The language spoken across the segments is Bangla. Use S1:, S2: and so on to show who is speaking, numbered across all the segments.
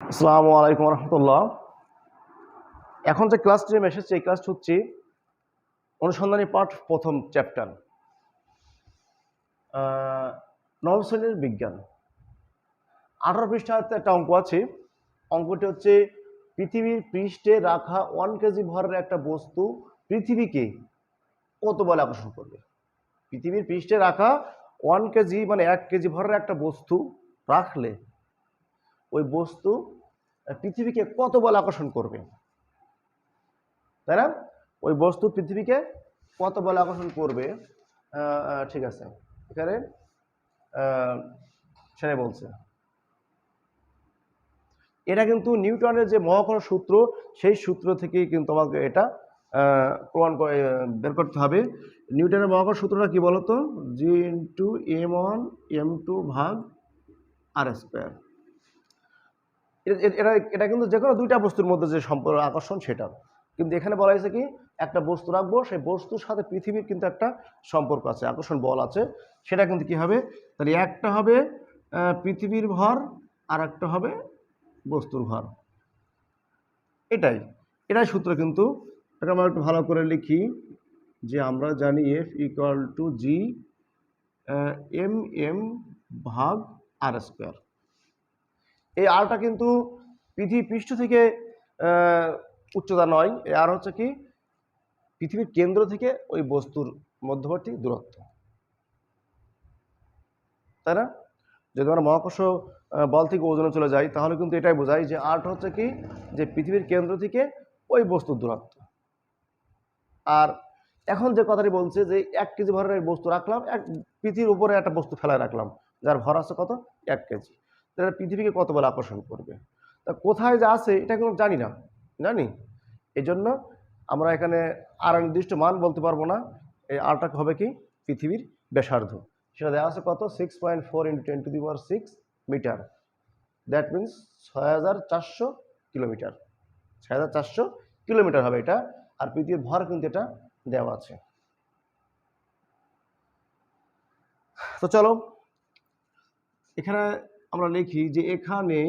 S1: আসসালামু আলাইকুম রহমতুল্লাহ। এখন যে ক্লাসটি আমি এসেছি, এই ক্লাসটি হচ্ছে অনুসন্ধানী পাঠ প্রথম চ্যাপ্টার নবম শ্রেণির বিজ্ঞান। আঠারো পৃষ্ঠাতে একটা অঙ্ক আছে। অঙ্কটি হচ্ছে, পৃথিবীর পৃষ্ঠে রাখা ওয়ান কেজি ভরের একটা বস্তু পৃথিবীকে কত বলে আকর্ষণ করবে? পৃথিবীর পৃষ্ঠে রাখা ওয়ান কেজি মানে এক কেজি ভরের একটা বস্তু রাখলে ওই বস্তু পৃথিবীকে কত বল আকর্ষণ করবে? তাই না? ওই বস্তু পৃথিবীকে কত বল আকর্ষণ করবে? ঠিক আছে। এখানে সেটাই বলছে। এটা কিন্তু নিউটনের যে মহাকর্ষ সূত্র, সেই সূত্র থেকেই কিন্তু আমাকে এটা প্রমাণ বের করতে হবে। নিউটনের মহাকর্ষ সূত্রটা কি বলতো? G into M one M two ভাগ আর স্কোয়ার এটা এটা কিন্তু যে কোনো দুইটা বস্তুর মধ্যে যে সম্পর্ক, আকর্ষণ সেটা কিন্তু এখানে বলা হয়েছে কি, একটা বস্তু রাখব, সেই বস্তুর সাথে পৃথিবীর কিন্তু একটা সম্পর্ক আছে, আকর্ষণ বল আছে। সেটা কিন্তু কি হবে? তাহলে একটা হবে পৃথিবীর ভর, আর একটা হবে বস্তুর ভর। এটাই। এটাই সূত্র কিন্তু এটা আমরা একটু ভালো করে লিখি যে আমরা জানি F equal to G M M ভাগ আর স্কোয়ার এই আরটা কিন্তু পৃথিবী পৃষ্ঠ থেকে উচ্চতা নয়। এই আর হচ্ছে কি, পৃথিবীর কেন্দ্র থেকে ওই বস্তুর মধ্যবর্তী দূরত্ব। তাই না? যদি আমরা মহাকর্ষ বল থেকে ওজনে চলে যাই, তাহলে কিন্তু এটাই বোঝায় যে আর্ট হচ্ছে কি, যে পৃথিবীর কেন্দ্র থেকে ওই বস্তুর দূরত্ব। আর এখন যে কথাটি বলছে যে এক কেজি ভরের বস্তু রাখলাম, এক পৃথিবীর উপরে একটা বস্তু ফেলায় রাখলাম, যার ভর আছে কত? এক কেজি। তাহলে পৃথিবীকে কত বলে আকর্ষণ করবে? তা কোথায় যে আছে, এটা কিন্তু জানি না। জানি? এই জন্য আমরা এখানে আর নির্দিষ্ট মান বলতে পারব না। এই আরটা হবে কি? পৃথিবীর ব্যাসার্ধ। সেটা দেওয়া আছে কত? Six point four into ten to the power six meter that means ছয় হাজার চারশো কিলোমিটার। ছয় হাজার চারশো কিলোমিটার হবে এটা। আর পৃথিবীর ভর কিন্তু এটা দেওয়া আছে। তো চলো, এখানে আমরা লিখি যে এখানে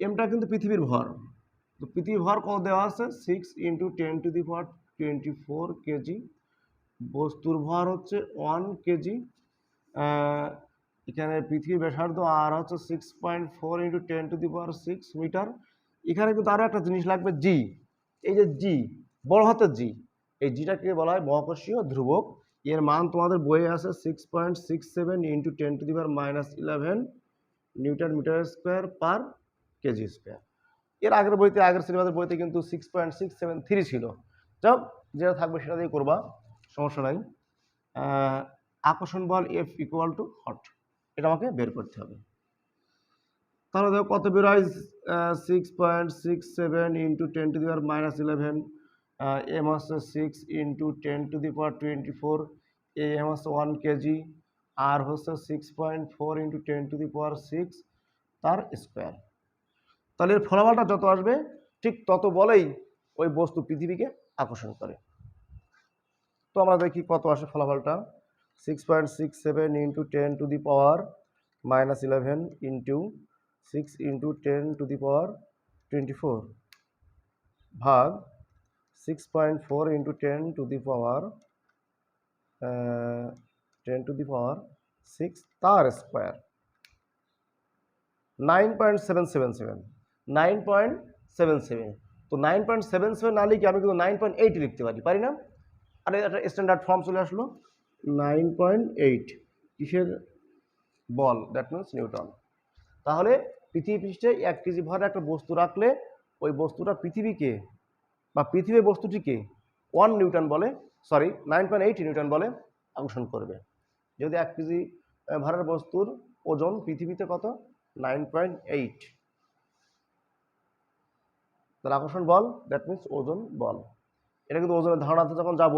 S1: এমটা কিন্তু পৃথিবীর ভর। তো পৃথিবীর ভর কত দেওয়া আছে? Six into ten to the power twenty four KG বস্তুর ভর হচ্ছে ওয়ান কেজি এখানে পৃথিবীর ব্যাসার্ধ আর হচ্ছে six point four into ten to the power six meter এখানে কিন্তু আরও একটা জিনিস লাগবে জি এই যে জি বড় হাতের জি এই জিটাকে বলা হয় মহাকর্ষীয় ধ্রুবক। এর মান তোমাদের বইয়ে আছে six point six seven into ten to the power minus eleven newton meter square per KG square এর আগের বইতে, আগের সিলেবাসের বইতে কিন্তু six point six seven three ছিল। যাও যেটা থাকবে সেটা দিয়ে করবা, সমস্যা নাই। আকর্ষণ বল এফ ইকুয়াল টু হট এটা আমাকে বের করতে হবে। তাহলে দেখো কত বের হয়? Six point six seven into ten to the power minus eleven M হচ্ছে six into ten to the power twenty four A M হচ্ছে ওয়ান কেজি আর হচ্ছে six point four into ten to the power six তার স্কোয়ার তাহলে এর ফলাফলটা যত আসবে, ঠিক তত বলেই ওই বস্তু পৃথিবীকে আকর্ষণ করে। তো আমরা দেখি কত আসে ফলাফলটা। Six point six seven into ten to the power minus eleven into six into ten to the power twenty four ভাগ six point four into ten to the power ten to the power six তার square nine point seven seven seven nine point seven seven তো নাইন পয়েন্ট সেভেন সেভেন না লিখে আমি কিন্তু নাইন পয়েন্ট এইট লিখতে পারি পারি না? আর, একটা স্ট্যান্ডার্ড ফর্ম চলে আসলো। নাইন পয়েন্ট এইট কিসের বল? That means Newton. তাহলে পৃথিবী পৃষ্ঠে এক কেজি ভরের একটা বস্তু রাখলে ওই বস্তুটা পৃথিবীকে বা পৃথিবীর বস্তুটিকে ওয়ান নিউটন বলে sorry nine point eight newton বলে আকর্ষণ করবে। যদি এক কেজি ভরের বস্তুর ওজন পৃথিবীতে কত? নাইন পয়েন্ট এইট তাহলে আকর্ষণ বল দ্যাট মিনস ওজন বল। এটা কিন্তু ওজনের ধারণাতে যখন যাব,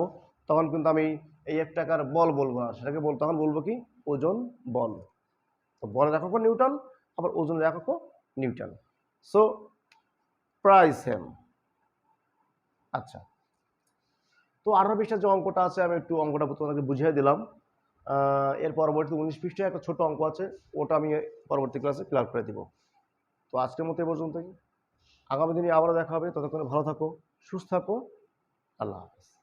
S1: তখন কিন্তু আমি এই এক টাকার বল বলব না, সেটাকে বল, তখন বলব কি? ওজন বল। তো বলের এককও নিউটন, আবার ওজনের এককও নিউটন। সো প্রায় সেম আচ্ছা। তো আঠারো পৃষ্ঠার যে অঙ্কটা আছে, আমি একটু অঙ্কটা তোমাদেরকে বুঝিয়ে দিলাম। এর পরবর্তী উনিশ পৃষ্ঠায় একটা ছোট অঙ্ক আছে, ওটা আমি পরবর্তী ক্লাসে ক্লিয়ার করে দিব। তো আজকের মতো এ পর্যন্তই। আগামী দিনে আবারও দেখা হবে। ততক্ষণে ভালো থাকো, সুস্থ থাকো। আল্লাহ হাফেজ।